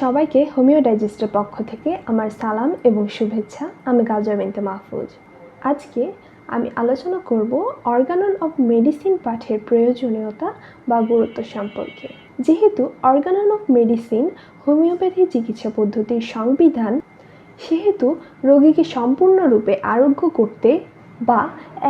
সবাইকে হোমিও ডাইজেস্টের পক্ষ থেকে আমার সালাম এবং শুভেচ্ছা। আমি গাজর বিনতে মাহফুজ। আজকে আমি আলোচনা করব অর্গানন অফ মেডিসিন পাঠের প্রয়োজনীয়তা বা গুরুত্ব সম্পর্কে। যেহেতু অর্গানন অফ মেডিসিন হোমিওপ্যাথি চিকিৎসা পদ্ধতির সংবিধান, সেহেতু রোগীকে সম্পূর্ণরূপে আরোগ্য করতে বা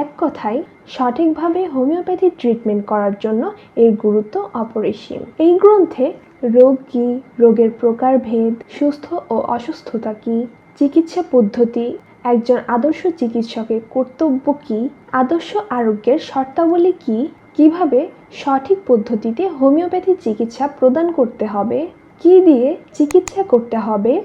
এক কথায় সঠিকভাবে হোমিওপ্যাথি ট্রিটমেন্ট করার জন্য এর গুরুত্ব অপরিসীম। এই গ্রন্থে রোগ কী? রোগের প্রকারভেদ সুস্থ ও অসুস্থতা কী? চিকিৎসা পদ্ধতি, একজন আদর্শ চিকিৎসকের কর্তব্য কী? আদর্শ আরোগ্যের শর্তাবলী কী? কীভাবে সঠিক পদ্ধতিতে হোমিওপ্যাথি চিকিৎসা প্রদান করতে হবে? কী দিয়ে চিকিৎসা করতে হবে?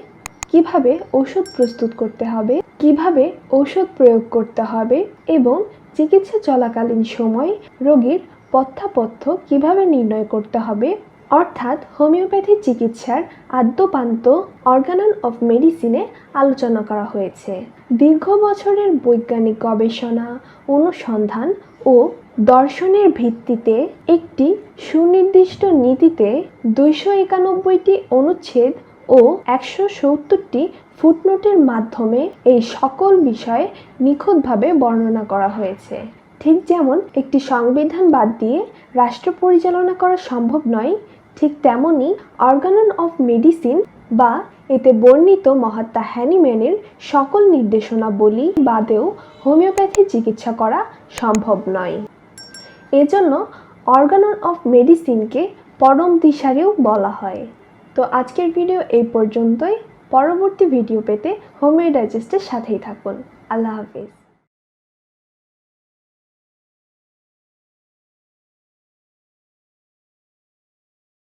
কীভাবে ওষুধ প্রস্তুত করতে হবে? কীভাবে ঔষধ প্রয়োগ করতে হবে? এবং চিকিৎসা চলাকালীন সময় রোগীর পথ্যাপথ্য কীভাবে নির্ণয় করতে হবে? অর্থাৎ হোমিওপ্যাথি চিকিৎসার আদ্যপান্ত অর্গানন অফ মেডিসিনে আলোচনা করা হয়েছে। দীর্ঘ বছরের বৈজ্ঞানিক গবেষণা, অনুসন্ধান ও দর্শনের ভিত্তিতে একটি সুনির্দিষ্ট নীতিতে দুইশো একানব্বইটি অনুচ্ছেদ ও একশো সত্তরটি ফুটনোটের মাধ্যমে এই সকল বিষয়ে নিখুঁতভাবে বর্ণনা করা হয়েছে। ঠিক যেমন একটি সংবিধান বাদ দিয়ে রাষ্ট্র পরিচালনা করা সম্ভব নয়, ঠিক তেমনি অর্গানন অফ মেডিসিন বা এতে বর্ণিত মহাত্মা হ্যানিম্যানের সকল নির্দেশনাবলী বাদেও হোমিওপ্যাথি চিকিৎসা করা সম্ভব নয়। এজন্য অর্গানন অফ মেডিসিনকে পরম দিশারিও বলা হয়। তো আজকের ভিডিও এই পর্যন্তই। পরবর্তী ভিডিও পেতে হোমিও ডাইজেস্টের সাথেই থাকুন। আল্লাহ হাফিজ।